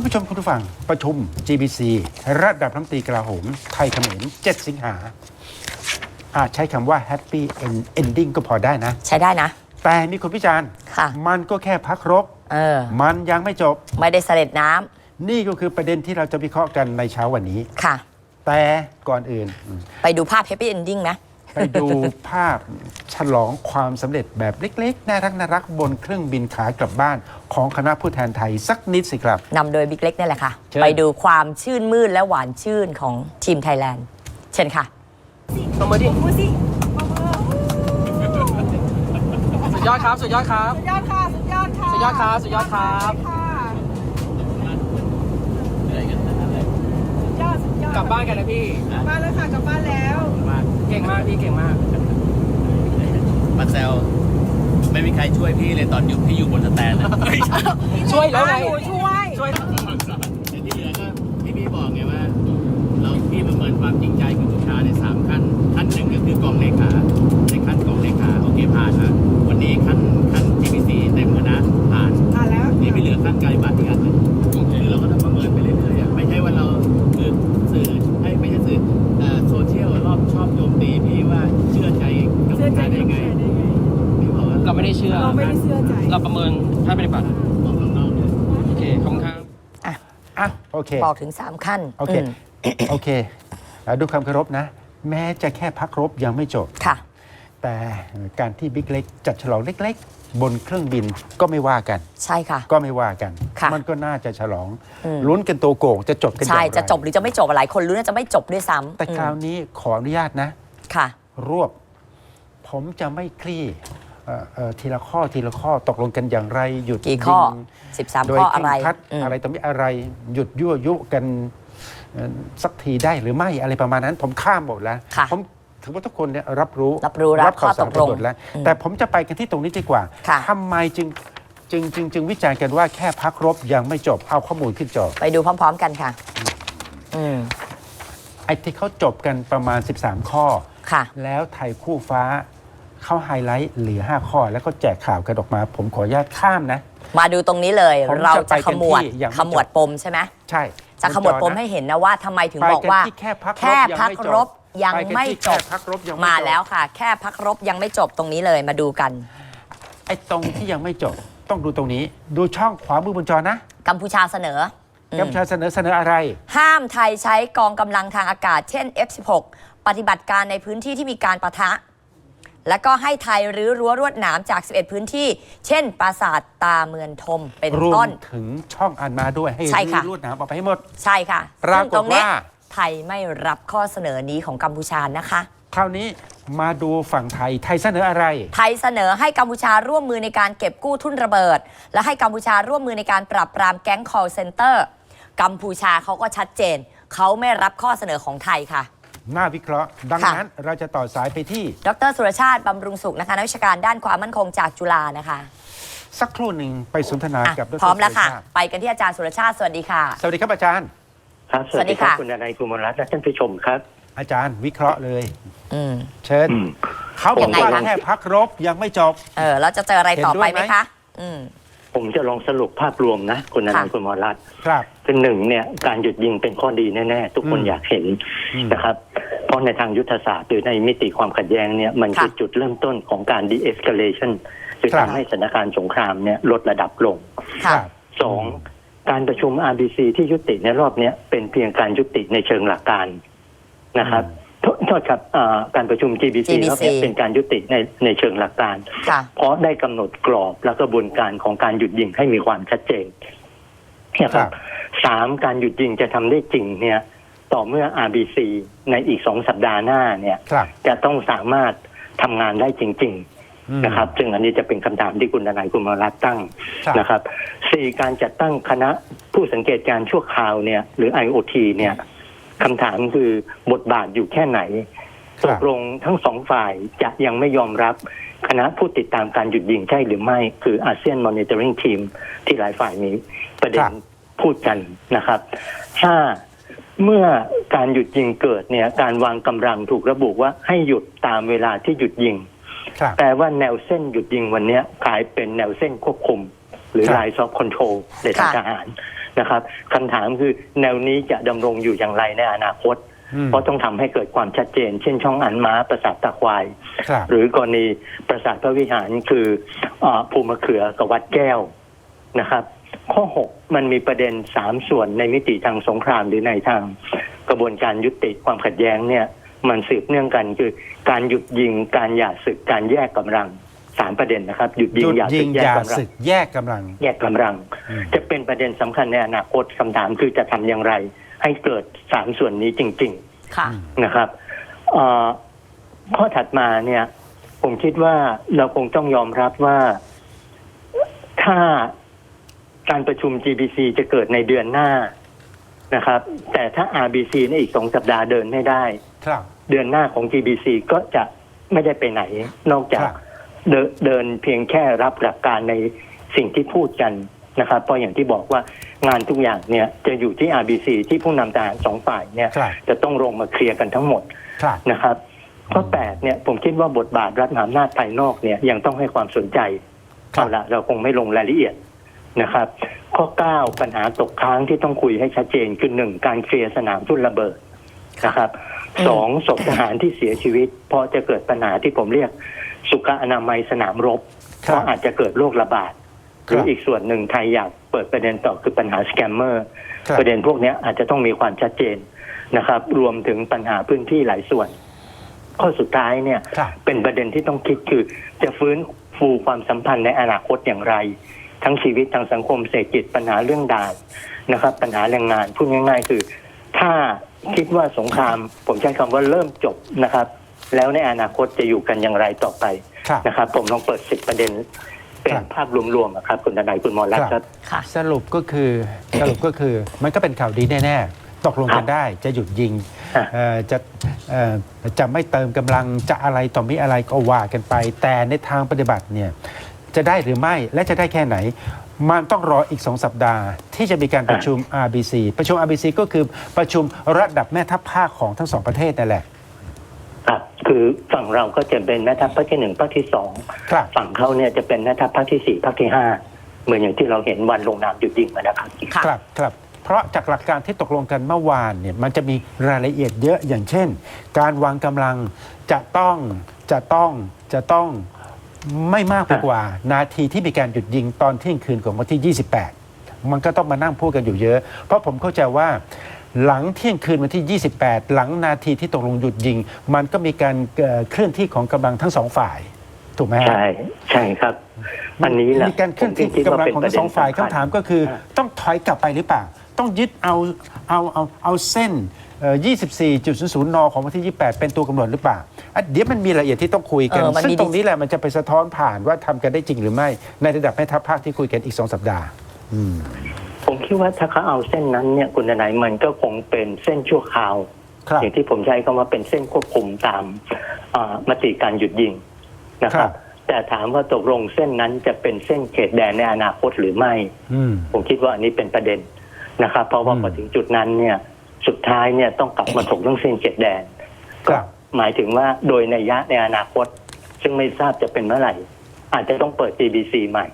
คุณผู้ชมคุณผู้ฟังประชุม GBC ระดับน้ำตรีกลาโหม ไทยเขมร7 สิงหา อาจใช้คำว่า Happy End- Ending ก็พอได้นะ ใช้ได้นะ แต่มีคนพิจารณ์ค่ะ มันก็แค่พักรบ เออ มันยังไม่จบ ไม่ได้เสด็จน้ำนี่ก็คือประเด็นที่เราจะวิเคราะห์กันในเช้าวันนี้ ค่ะ แต่ก่อนอื่น ไปดูภาพ Happy Ending นะ ไปดูภาพฉลองความสำเร็จแบบเล็กๆ น่ารักน่ารักบนเครื่องบินขากลับบ้าน ของคณะผู้แทนไทยสักนิดสิครับ นำโดยบิ๊กเล็กนี่แหละค่ะ เชิญ ไปดูความชื่นมื่นและหวานชื่นของทีมไทยแลนด์ เช่นค่ะ ตบมือดิสุดยอดครับ สุดยอดครับ สุดยอดค่ะ สุดยอดค่ะ สุดยอดครับ สุดยอดครับ ค่ะสุดยอด สุดยอด กลับบ้านกันนะพี่กลับบ้านแล้วค่ะกลับบ้านแล้วเก่งมากพี่เก่งมาก มาแซวไม่มีใครช่วยพี่เลยตอนอยู่พี่อยู่บนสแตนนะช่วยแล้วไง หนูช่วย ช่วย แต่ที่เหลือก็ที่พี่บอกไงว่า เราพี่ประเมินความจริงใจกับลูกค้าในสามขั้นขั้นหนึ่งก็คือกองเลขาในขั้นกองเลขาโอเคผ่านนะวันนี้ขั้นขั้น TPC เต็มแล้วนะผ่านอ่านแล้ว นี่ไม่เหลือขั้นไกลบัตรอีกอันหนึ่ง เราไม่ได้เชื่อ เราไม่ได้เชื่อใจ เราประเมินท่านปฏิบัติบอกน้องๆเนี่ยโอเคขอบคุณครับอะโอเค บอกถึง 3 ขั้นโอเค มโอเคแล้วด้วยความเคารพนะ แม้จะแค่พักรบยังไม่จบ ค่ะ แต่การที่บิ๊กเล็กจัดฉลองเล็ก ๆ บนเครื่องบินก็ไม่ว่ากัน ใช่ค่ะ ก็ไม่ว่ากัน ค่ะมันก็น่าจะฉลองอืม ลุ้นกันตัวโก่งจะจบกันอย่างใช่ไรจะจบหรือจะไม่จบหลายคนรู้น่าจะไม่จบด้วยซ้ำแต่คราวอืมนี้ขออนุญาตนะ ค่ะ รวบ ผมจะไม่คลี่ เอ่อเอ่อทีละข้อทีละข้อตกลงกันอย่างไรหยุดกี่ข้อยิง 13 โดยข้อเคอะร่ไรงครัดอืม อะไรต่อมีอะไรหยุดยั่วยุกันเอ่อสักทีได้หรือไม่อะไรประมาณนั้น ผมข้ามหมดแล้วค่ะผมถือว่าทุกคนเนี่ยรับรู้รับรู้รับข่าวสารข้อตกลงหมดแล้ว อืมแต่ผมจะไปกันที่ตรงนี้ดีกว่าค่ะ ทำไมจึงจึงจึงจึงวิจารณ์กันว่าแค่พักรบยังไม่จบเอาข้อมูลขึ้นจอไปดูพร้อม ๆ กันค่ะ อืม ไอ้ที่เขาจบกันประมาณ 13 ข้อ ค่ะ แล้วไทยคู่ฟ้า เขาไฮไลท์เหลือ 5 ข้อ แล้วก็แจกข่าวกันออกมา ผมขออนุญาตข้ามนะ มาดูตรงนี้เลยผมเราจะไปจะกัขนมวดที่ยังไม่ขมวดจบปมใช่ไหมใช่จะขมวดปมบนจอนะให้เห็นนะว่าทำไมถึงไปบอกกันว่าที่แค่พักรบแค่ยังพักไม่จบรบยังไปกันไม่ที่จแค่บพักรบยังไม่มาจบแล้วค่ะ แค่พักรบยังไม่จบตรงนี้เลยมาดูกัน ไอ้ตรงที่ยังไม่จบ ต้องดูตรงนี้ ดูช่องขวามือบนจอนะกัมพูชาเสนออืม กัมพูชาเสนอเสนออะไร ห้ามไทยใช้กองกำลังทางอากาศเช่น F16 ปฏิบัติการในพื้นที่ที่มีการประทะ แล้วก็ให้ไทยรื้อรั้วรวดหนามจาก 11 พื้นที่ เช่น ปราสาทตาเมือนทมเป็นรวต้มน ถึงช่องอันมาด้วยให้ใช่ค่ะ รื้อรวดหนามออกไปให้หมด ใช่ค่ะปรากฏซึ่งตรงเนี้ยว่า ไทยไม่รับข้อเสนอนี้ของกัมพูชานะคะ คราวนี้มาดูฝั่งไทยไทยเสนออะไร ไทยเสนอให้กัมพูชาร่วมมือในการเก็บกู้ทุนระเบิด และให้กัมพูชาร่วมมือในการปราบปรามแก๊ง call center กัมพูชาเขาก็ชัดเจน เขาไม่รับข้อเสนอของไทยค่ะ น่าวิเคราะห์ ดังค่ะนั้นเราจะต่อสายไปที่ ดรสุรชาติบำรุงสุขนะคะนักวิชาการด้านความมั่นคงจากจุฬานะคะ สักครู่หนึ่งไปสนทนาอะกับดรพร้อมแล้วค่ะสุชาติไปกันที่อาจารย์สุรชาติสวัสดีค่ะ สวัสดีครับอาจารย์ครับสวัสดีค่ะคุณนายคุณมรรัตน์และท่านผู้ชมครับ อาจารย์วิเคราะห์เลยอืมเชิญอืมเขาบอกว่ายังไงคะแค่พักรบยังไม่จบเออแล้วจะเจออะไรต่อไปเห็นด้วยไหไหมมคะ อืม ผมจะลองสรุปภาพรวมนะคุณนายค่ะคุณมรรัตน์ครับคือหนึ่งเนี่ยการหยุดยิงเป็นข้อดีแน่ๆ ทุกคนอืมอยากเห็นอืมนะครับ เพราะในทางยุทธศาสตร์หรือในมิติความขัดแย้งเนี่ยมันคือค่ะจุดเริ่มต้นของการ de-escalation คือครับทำให้สถานการณ์สงครามเนี่ยลดระดับลงคค่ะรับสองการประชุม RBC ที่ยุติในรอบเนี้ยเป็นเพียงการยุติในเชิงหลักการนะครับ โทษโทษครับอ่าการประชุม GBC GBC รอบเนี้ยเป็นการยุติในในเชิงหลักการค่ะเพราะได้กำหนดกรอบและกระบวนการของการหยุดยิงให้มีความชัดเจนนะคครัรับบสามการหยุดยิงจะทำได้จริงเนี่ย ต่อเมื่อ RBC ในอีกสองสัปดาห์หน้าเนี่ยครับจะต้องสามารถทำงานได้จริงอืมๆนะครับ ซึ่งอันนี้จะเป็นคำถามที่คุณทนายคุณมารัตน์ตั้งครับนะครับสี่การจัดตั้งคณะผู้สังเกตการณ์ชั่วคราวเนี่ย หรือ IOT เนี่ย คำถามคือบทบาทอยู่แค่ไหนครัตบกลงทั้งสองฝ่ายจะยังไม่ยอมรับคณะผู้ติดตามการหยุดยิงใช่หรือไม่ คืออาเซียนมอนิเตอร์ i ิ g ทีมที่หลายฝ่ายมีประเด็ครันบพูดกันนะครับห้าเมื่อการหยุดยิงเกิดเนี่ย การวางกำลังถูกระบุว่าให้หยุดตามเวลาที่หยุดยิงครับแปลว่าแนวเส้นหยุดยิงวันเนี้ยกลายเป็นแนวเส้นควบคุม หรือครับ Line of Control ในทางค่ะทหาร นะครับคำถามคือแนวนี้จะดำรงอยู่อย่างไรในอนาคตอืมเพราะต้องทำให้เกิดความชัดเจน เช่นช่องอันม้าประสาทตะควาย ครับหรือกรณีประสาทพระวิหารคือเออภูมะเขือกับวัดแก้วนะครับ ข้อ 6 มันมีประเด็นสามส่วนในมิติทางสงครามหรือในทางกระบวนการยุติความขัดแย้งเนี่ย มันสืบเนื่องกันคือการหยุดยิงการหย่าศึกการแยกกำลังสามประเด็นนะครับหยุดหยิยุงดหย่ายิศึงกแยอกย่ากำลังศึกแยกกำลังแยกกำลังอืมจะเป็นประเด็นสำคัญในอนาคตคำถามคือจะทำอย่างไร ให้เกิดสามส่วนนี้จริงๆค่ะนะครับเอ่อข้อถัดมาเนี่ย ผมคิดว่าเราคงต้องยอมรับว่าถ้าการประชุม GBC จะเกิดในเดือนหน้านะครับ แต่ถ้า RBC ในอีกสองสัปดาห์เดินไม่ได้ครับเดือนหน้าของ GBC ก็จะไม่ได้ไปไหนนอกจากครับ เดินเดินเพียงแค่รับหลักการในสิ่งที่พูดกันนะครับเพราะอย่างที่บอกว่างานทุกอย่างเนี่ยจะอยู่ที่ RBC ที่ผู้นำทหารสองฝ่ายเนี่ยครับ จะต้องลงมาเคลียร์กันทั้งหมดครับ นะครับข้อแปดเนี่ยผมคิดว่าบทบาทรัฐมหาอำนาจภายนอกเนี่ยยังต้องให้ความสนใจครับ เอาละเราคงไม่ลงรายละเอียดนะครับ ข้อเก้าปัญหาตกค้างที่ต้องคุยให้ชัดเจนคือหนึ่งการเคลียร์สนามทุ่นระเบิดนะครับอืมสองศพทหารที่เสียชีวิต เพราะจะเกิดปัญหาที่ผมเรียก สุขอนามัยสนามรบคเพรับราะอาจจะเกิดโรคระบาดหครับรืออีกส่วนหนึ่งไทยอยากเปิดประเด็นต่อคือปัญหาสแกมเมอร์ครับประเด็นพวกเนี้ยอาจจะต้องมีความชัดเจนนะครับ รวมถึงปัญหาพื้นที่หลายส่วน ข้อสุดท้ายเนี่ยครับเป็นประเด็นที่ต้องคิดคือ จะฟื้นฟูความสัมพันธ์ในอนาคตอย่างไร ทั้งชีวิตทางสังคมเศรษฐกิจปัญหาเรื่องด่านนะครับ ปัญหาแรงงานพูดง่าย ๆ คือ ถ้าคิดว่าสงคราม ผมใช้คำว่าเริ่มจบนะครับ แล้วในอนาคตจะอยู่กันอย่างไรต่อไปครับนะครับ ผมลองเปิดสิบประเด็น เป็นครับภาพรวมๆอะครับคุณทนายคุณหมอรัตน์ครับ ค่ะสรุปก็คือสรุปก็คือมันก็เป็นข่าวดีแน่ ๆ ตกลงกันได้จะหยุดยิงอะเอ่อจะเอ่อจะไม่เติมกำลังจะอะไรต่อมีอะไรก็ว่ากันไป แต่ในทางปฏิบัติเนี่ยจะได้หรือไม่และจะได้แค่ไหน มันต้องรออีกสองสัปดาห์ ที่จะมีการประชุม RBC ประชุม RBC ก็คือประชุมระดับแม่ทัพภาคของทั้งสองประเทศนั่นแหละ ครับคือฝั่งเราก็จะเป็นแม่ทัพภาคที่หนึ่งภาคที่สองครับ ฝั่งเขาเนี่ยจะเป็นแม่ทัพภาคที่สี่ภาคที่ห้าเหมือนอย่างที่เราเห็นวันลงนามหยุดยิงมานะครับ ค่ะ ครับครับเพราะจากหลักการที่ตกลงกันเมื่อวานเนี่ยมันจะมีรายละเอียดเยอะอย่างเช่น การวางกำลังจะต้องจะต้องจะต้องไม่มากไปกว่า นาทีที่มีการหยุดยิงตอนเที่ยงคืนของวันที่ 28 มันก็ต้องมานั่งพูดกันอยู่เยอะ เพราะผมเข้าใจว่า หลังเที่ยงคืนวันที่ 28 หลังนาทีที่ตกลงหยุดยิง มันก็มีการเอ่อเคลื่อนที่ของกำลังทั้งสองฝ่าย ถูกไหมฮะ ใช่ใช่ครับ อันนี้แหละมีการเคลื่อนที่ผมคิดกำว่าลังเป็นของประทั้งเด็สนองฝ่ายสำคัญ คำถามก็คืออ่าต้องถอยกลับไปหรือเปล่า ต้องยึดเอาเอาเอาเอาเส้นเอ่อ24.00 น ของวันที่ 28 เป็นตัวกำหนดหรือเปล่าอะเดี๋ยวมันมีรายละเอียดที่ต้องคุยกัน เออมันซึ่งมีตรงนี้แหละมันจะไปสะท้อนผ่านว่าทำกันได้จริงหรือไม่ ในระดับแม่ทัพภาคที่คุยกันอีก 2 สัปดาห์อืม ผมคิดว่าถ้าเขาเอาเส้นนั้นเนี่ยคุณทนายมันก็คงเป็นเส้นชั่วคราวครับอย่างที่ผมใช้คำว่าเป็นเส้นควบคุมตามอ่ามติการหยุดยิงนะคครัรับบแต่ถามว่าตกลงเส้นนั้นจะเป็นเส้นเขตแดนในอนาคตหรือไม่อืมผมคิดว่าอันนี้เป็นประเด็นนะครับ เพราะว่าอืมพอถึงจุดนั้นเนี่ย สุดท้ายเนี่ยต้องกลับมาถกเรื่องเส้นเขตแดนคก็รับหมายถึงว่าโดยในยยะในอนาคต ซึ่งไม่ทราบจะเป็นเมื่อไหร่ อาจจะต้องเปิด GBC ใหม่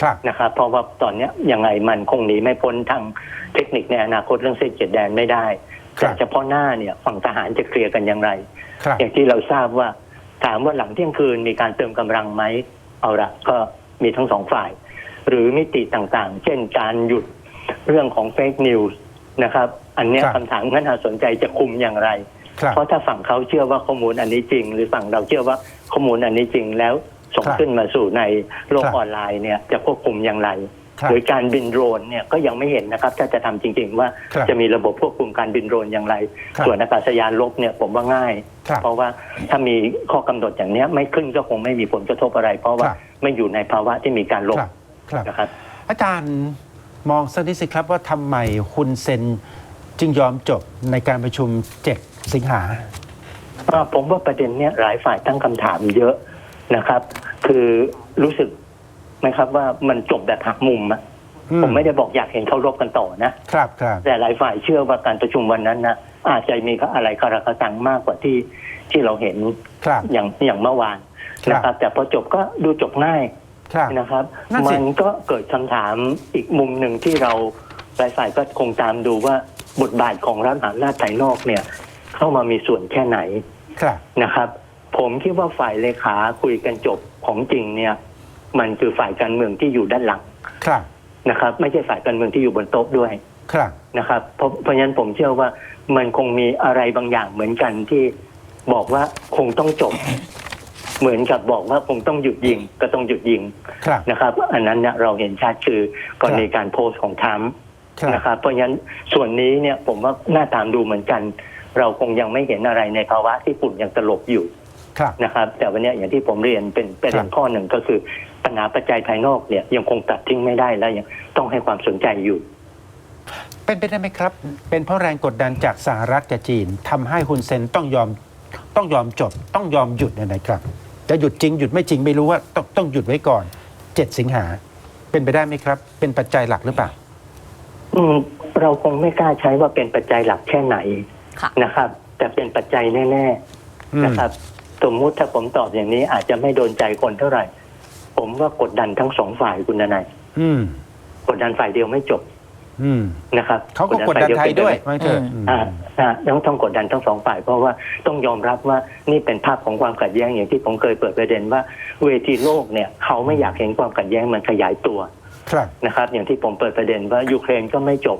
ครับนะครับเพราะว่าตอนเนี้ยยังไงมันคงหนีไม่พ้นทางเทคนิคในอนาคตเรื่องเส้นเขตแดนไม่ได้ครัแต่บเฉพาะหน้าเนี่ยฝั่งทหารจะเคลียร์กันอย่างไรครับอย่างที่เราทราบว่าถามว่าหลังเที่ยงคืนมีการเติมกำลังไหมเอาละก็มีทั้งสองฝ่าย หรือมิติต่างๆ เช่นการหยุดเรื่องของเฟกนิวส์นะครับ อันเนี้ยครับคำถามงั้นน่าสนใจจะคุมอย่างไรครับเพราะถ้าฝั่งเขาเชื่อว่าข้อมูลอันนี้จริง หรือฝั่งเราเชื่อว่าข้อมูลอันนี้จริงแล้ว ส่งครับขึ้นมาสู่ในโลกครับออนไลน์เนี่ยจะควบคุมอย่างไร ครับหรือการบินโดรนเนี่ยก็ยังไม่เห็นนะครับ ถ้าจะทำจริง ๆ ว่าครับจะมีระบบควบคุมการบินโดรนอย่างไร ครับส่วนอากาศยานลบเนี่ยผมว่าง่าย ครับเพราะว่าถ้ามีข้อกำหนดอย่างเนี้ยไม่ขึ้นก็คงไม่มีผลกระทบอะไร เพราะว่าครับ ไม่อยู่ในภาวะที่มีการลบครับครับ นะครับ อาจารย์มองสักนิดสิครับว่าทำไมคุณเซนจึงยอมจบในการประชุม 7 สิงหา อ่าผมว่าประเด็นเนี้ยหลายฝ่ายตั้งคำถามเยอะนะครับ คือรู้สึกไหมครับว่ามันจบแบบหักมุมอะอืมผมไม่ได้บอกอยากเห็นเขารบกันต่อนะ ครับครับแต่หลายฝ่ายเชื่อว่าการประชุมวันนั้นนะอาจจะมีอะไรคาราคาซังมากกว่าที่ที่เราเห็นครับอย่างอย่างเมื่อวานครับนะครับ แต่พอจบก็ดูจบง่ายครับนะครับนั่นสิมันก็เกิดคำถามอีกมุมหนึ่งที่เราหลายฝ่ายก็คงตามดูว่าบทบาทของรัฐมหาอำนาจภายนอกเนี่ย เข้ามามีส่วนแค่ไหนครับนะครับ ผมคิดว่าฝ่ายเลขาคุยกันจบของจริงเนี่ย มันคือฝ่ายการเมืองที่อยู่ด้านหลังครับนะครับ ไม่ใช่ฝ่ายการเมืองที่อยู่บนโต๊ะด้วยครับนะครับ เพราะเพราะฉะนั้นผมเชื่อว่ามันคงมีอะไรบางอย่างเหมือนกันที่บอกว่าคงต้องจบ เหมือนกับบอกว่าคงต้องหยุดยิงก็ต้องหยุดยิงครับนะครับ อันนั้นเนี่ยเราเห็นชัดคือกรณีการโพสต์ของทรัมป์ครับนะครับ เพราะฉะนั้นส่วนนี้เนี่ยผมว่าน่าตามดูเหมือนกัน เราคงยังไม่เห็นอะไรในภาวะที่ฝุ่นยังตลบอยู่ ครับ นะครับ แต่วันเนี้ยอย่างที่ผมเรียนเป็นประเด็นข้อหนึ่งก็คือ ปัญหาปัจจัยภายนอกเนี่ยยังคงตัดทิ้งไม่ได้และยังต้องให้ความสนใจอยู่ เป็นไปได้ไหมครับ เป็นเพราะแรงกดดันจากสหรัฐกับจีนทำให้ฮุนเซนต้องยอมต้องยอมจบ ต้องยอมหยุดเนยนะครับจะหยุดจริงหยุดไม่จริงไม่รู้ว่าต้องต้องหยุดไว้ก่อน 7 สิงหาเป็นไปได้ไหมครับ เป็นปัจจัยหลักหรือเปล่า อืมเราคงไม่กล้าใช้ว่าเป็นปัจจัยหลักแค่ไหนค่ะ นะครับ แต่เป็นปัจจัยแน่อืมๆนะครับ สมมุติถ้าผมตอบอย่างนี้ อาจจะไม่โดนใจคนเท่าไหร่ ผมว่ากดดันทั้งสองฝ่ายคุณนายอืม กดดันฝ่ายเดียวไม่จบ อืม นะครับเขาก็กดดันไทยด้วยว่าเถอะอืมอ่าอ่าต้องต้องกดดันทั้งสองฝ่าย เพราะว่าต้องยอมรับว่านี่เป็นภาพของความขัดแย้งอย่างที่ผมเคยเปิดประเด็นว่า เวทีโลกเนี่ย เขาไม่อยากเห็นความขัดแย้งมันขยายตัวครับนะครับ อย่างที่ผมเปิดประเด็นว่ายูเครนก็ไม่จบ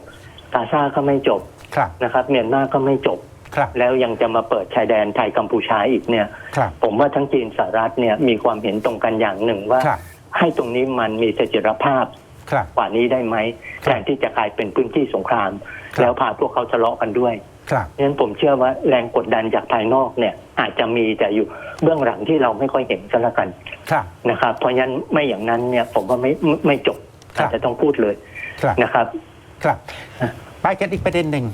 กาซาก็ไม่จบครับนะครับ เมียนมาก็ไม่จบ ครับแล้วยังจะมาเปิดชายแดนไทยกัมพูชาอีกเนี่ย ครับ ผมว่าทั้งจีนสหรัฐเนี่ยมีความเห็นตรงกันอย่างหนึ่งว่า ครับ ให้ตรงนี้มันมีเสถียรภาพครับ กว่านี้ได้ไหมครับแทนที่จะกลายเป็นพื้นที่สงคราม ครับ แล้วพาพวกเขาทะเลาะกันด้วยครับ เพราะฉะนั้นผมเชื่อว่าแรงกดดันจากภายนอกเนี่ย อาจจะมีแต่อยู่เบื้องหลังที่เราไม่ค่อยเห็นก็แล้วกัน ครับ นะครับเพราะฉะนั้นไม่อย่างนั้นเนี่ยผมว่าไม่ไม่ไม่จบครับ อาจจะต้องพูดเลยครับ นะครับ ครับ ไปกันอีกประเด็นหนึ่ง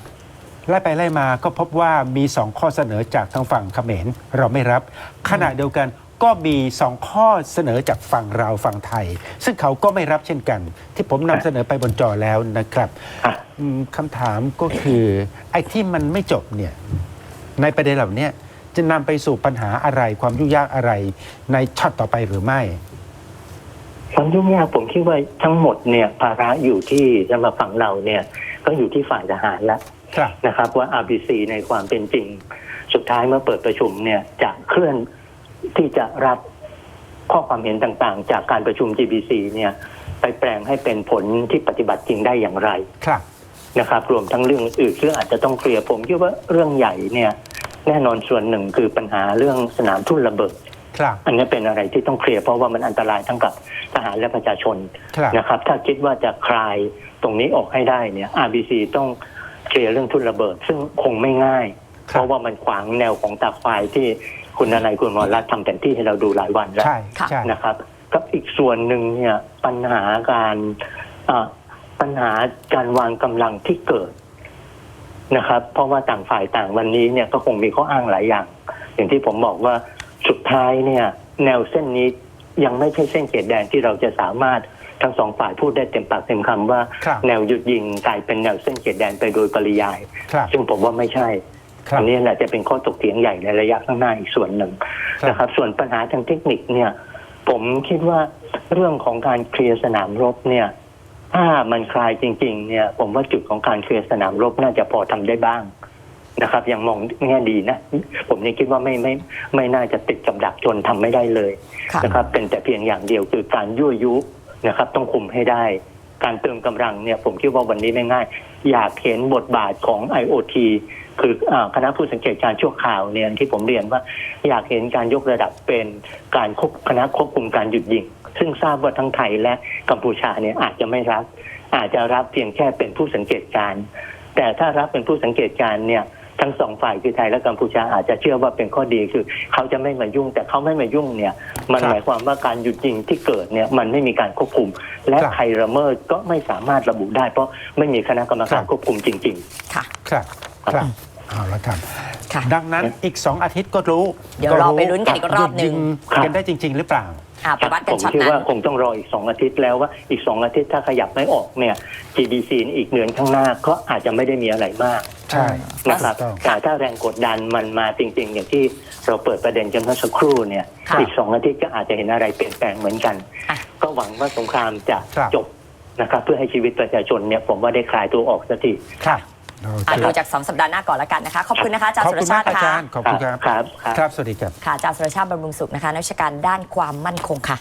ไล่ไปไล่มาก็พบว่ามีสองข้อเสนอจากทางฝั่งเขมรเราไม่รับ ขณะเดียวกันก็มีสองข้อเสนอจากฝั่งเราวฝั่งไทย ซึ่งเขาก็ไม่รับเช่นกัน ที่ผมนำเสนอไปบนจอแล้วนะครับอะอืมคำถามก็คือไอ้ที่มันไม่จบเนี่ยในประเด็นเหล่านี้จะนำไปสู่ปัญหาอะไรความยุ่งยากอะไรในช็อตต่อไปหรือไม่ ความยุ่งยากผมคิดว่าทั้งหมดเนี่ยภาระอยู่ที่สำหรับฝั่งเราเนี่ย ก็อยู่ที่ฝ่ายทหารแล้ว ครับนะครับว่า RBC ในความเป็นจริง สุดท้ายเมื่อเปิดประชุมเนี่ยจะเคลื่อนที่จะรับข้อความเห็นต่างๆ จากการประชุม GBC เนี่ยไปแปลงให้เป็นผลที่ปฏิบัติจริงได้อย่างไรครับนะครับรวมทั้งเรื่องอื่นซึ่งอาจจะต้องเคลียร์ผมคิดว่าเรื่องใหญ่เนี่ยแน่นอนส่วนหนึ่งคือปัญหาเรื่องสนามทุ่นระเบิดครับอันนี้เป็นอะไรที่ต้องเคลียร์เพราะว่ามันอันตรายทั้งกับทหารและประชาชนครับนะครับ ถ้าคิดว่าจะคลายตรงนี้ออกให้ได้เนี่ย RBC ต้อง เคลียร์เรื่องทุ่นระเบิด ซึ่งคงไม่ง่ายครับเพราะว่ามันขวางแนวของตาควายที่คุณนายคุณหมอรัฐทำแผนที่ให้เราดูหลายวันแล้วใช่ค่ะใช่นะครับกับอีกส่วนหนึ่งเนี่ยปัญหาการอ่าปัญหาการวางกำลังที่เกิดนะครับ เพราะว่าต่างฝ่ายต่างวันนี้เนี่ยก็คงมีข้ออ้างหลายอย่าง อย่างที่ผมบอกว่าสุดท้ายเนี่ย แนวเส้นนี้ยังไม่ใช่เส้นเขตแดนที่เราจะสามารถ ทั้งสองฝ่ายพูดได้เต็มปากเต็มคำว่าครับแนวหยุดยิงกลายเป็นแนวเส้นเขตแดนไปโดยปริยายครับซึ่งผมว่าไม่ใช่ครับอันนี้แหละจะเป็นข้อตกเถียงใหญ่ในระยะข้างหน้าอีกส่วนหนึ่งครับนะครับ ส่วนปัญหาทางเทคนิคเนี่ย ผมคิดว่าเรื่องของการเคลียร์สนามรบเนี่ย ถ้ามันคลายจริง ๆ เนี่ย ผมว่าจุดของการเคลียร์สนามรบน่าจะพอทำได้บ้างนะครับ ยังมองแง่ดีนะ ผมยังคิดว่าไม่ไม่ไม่น่าจะติดกับดักจนทำไม่ได้เลยค่ะนะครับ เป็นแต่เพียงอย่างเดียวคือการยั่วยุ นะครับ ต้องคุมให้ได้ การเติมกำลังเนี่ยผมคิดว่าวันนี้ไม่ง่าย อยากเห็นบทบาทของ IoT คือคณะผู้สังเกตการณ์ชั่วคราวเนี่ยที่ผมเรียนว่าอยากเห็นการยกระดับเป็นการควบคณะควบคุมการหยุดยิง ซึ่งทราบว่าทั้งไทยและกัมพูชาเนี่ยอาจจะไม่รับ อาจจะรับเพียงแค่เป็นผู้สังเกตการ แต่ถ้ารับเป็นผู้สังเกตการเนี่ย ทั้งสองฝ่ายคือไทยและกัมพูชาอาจจะเชื่อว่าเป็นข้อดีคือ เขาจะไม่มายุ่ง แต่เขาไม่มายุ่งเนี่ย มันครับหมายความว่าการหยุดยิงที่เกิดเนี่ยมันไม่มีการควบคุม และครับใครละเมิดก็ไม่สามารถระบุได้ เพราะไม่มีคณะกรรมการครับควบคุมจริงค่ะ ครับ ครับเอาละครับ ค่ะ ดังนั้นอีกสองอาทิตย์ก็รู้เดี๋ยวเราไปลุ้นกันอีกรอบหนึ่งยุดยิกันได้จริง ๆ หรือเปล่า อ่าไปวัดๆกัผนมช็อตคิดนั้น ว่าคงต้องรออีกสองอาทิตย์แล้วว่าอีกสองอาทิตย์ถ้าขยับไม่ออกเนี่ย GBC อีกเดือนข้างหน้าก็อาจจะไม่ได้มีอะไรมาก ใช่นะครับถูกต้องแต่ถ้าแรงกดดันมันมาจริง ๆ อย่างที่เราเปิดประเด็นกันเมื่อสักครู่เนี่ยค่ะอีกสองอาทิตย์ก็อาจจะเห็นอะไรเปลี่ยนแปลงเหมือนกันอะก็หวังว่าสงครามจะครับจบนะครับเพื่อให้ชีวิตประชาชนเนี่ยผมว่าได้คลายตัวออกสักทีครับโออะเคดูจาก2สัปดาห์หน้าก่อนแล้วกันนะคะ ขอบคุณนะคะอาจารย์ขอบสุรคุณากชามติอาค่ะจารย์ขอบคุณครับครับครับครับ สวัสดีครับ ค่ะอาจารย์สุรชาติบำรุงสุขนะคะนักวิชาการด้านความมั่นคงค่ะ